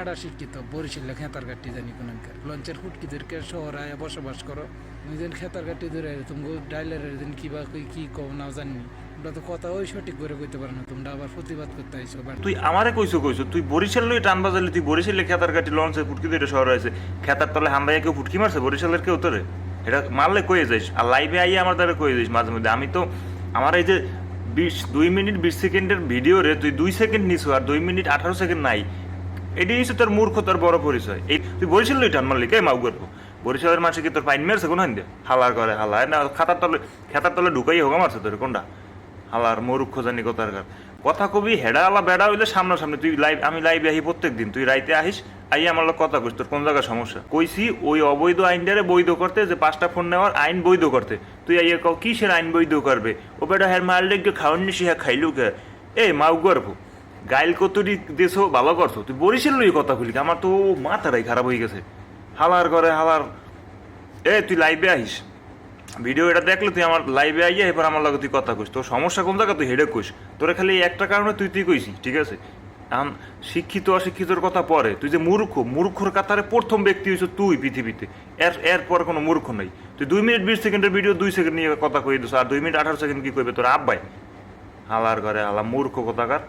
মারা শিক্ষিত, বরিশালে খেতার কাটি জানি কোনকার লঞ্চের ফুটকিদেরকে শহরে আয়া বসবাস করো। যেন খেতার কাটি ধরে তুমি ডাইলারের দিন কি বা কি কও না জানি তোমরা তো কথা ওই সঠিক করে কইতে পারো না, তোমরা আবার প্রতিবাদ করতে আইছো তুই আমারে কইছো কইছো, তুই বরিশাল লই টান বাজালি, তুই বরিশালে খেতার কাটি লঞ্চে ফুটকি দিয়ে শহর হয়েছে খেতার তলে হামদাইয়া কেউ ফুটকি মারছে? বরিশালের কেউ তোরে? এটা মারলে কয়ে যাইস, আর লাইভে আইয়ে আমার দ্বারা কয়ে যাইস মাঝে মধ্যে। আমি তো, আমার এই যে বিশ, দুই মিনিট বিশ সেকেন্ডের ভিডিও রে তুই দুই সেকেন্ড নিছো, আর দুই মিনিট আঠারো সেকেন্ড নাই। এটাই হচ্ছে তোর মূর্খতার বড় পরিচয়। এই তুই বরিশাল লই টান মারলি কে মাউ গর্ব বরিশালের মানুষ কি তোর পাইন মেরছে কোন হান হালার করে হালায় না, খাতার তলে, খেতার তলে ঢুকাই হোক মারছে তোর কোনটা? হালার মরুক্ষ জানি কথার কার কথা কবি, হেডা আলা বেড়া হইলে সামনাসামনি তুই লাইভ আমি লাইভে আহি প্রত্যেক দিন, তুই রাইতে আহিস আই আমার লোক কথা কইস, তোর কোন জায়গায় সমস্যা? কইছি, ওই অবৈধ আইনটারে বৈধ করতে, যে পাঁচটা ফোন নেওয়ার আইন বৈধ করতে। তুই আইয়ে কও, কিসের আইন বৈধ করবে? ও বেটা হ্যাঁ মাল ডেকে খাওয়ান নিশি হ্যাঁ খাইলু কে এ মাউ গর্ভ গাইল কতুরি দেশও ভালো করছ? তুই বরিশাল লই কথা খুলি আমার তো মাথাটাই খারাপ হয়ে গেছে। হালার করে হালার। এ, তুই লাইভে আহিস। ভিডিও এটা দেখলে তুই আমার লাইভে আইয়া এবার আমার লগে তুই কথা কইস। তোর সমস্যা কোন জায়গা তুই হেডে কইস? তোরা খালি একটা কারণে তুই তুই কইছি, ঠিক আছে? এখন শিক্ষিত অশিক্ষিতর কথা পরে, তুই যে মূর্খ, মূর্খর কাতারে প্রথম ব্যক্তি হইছ তুই পৃথিবীতে। এর এর পর কোনো মূর্খ নাই। তুই দুই মিনিট বিশ সেকেন্ডের ভিডিও দুই সেকেন্ড নিয়ে কথা কই দিস, আর দুই মিনিট আঠারো সেকেন্ড কি কইবে তোর আব্বাই? হালার ঘরে হালা মূর্খ কথাকার?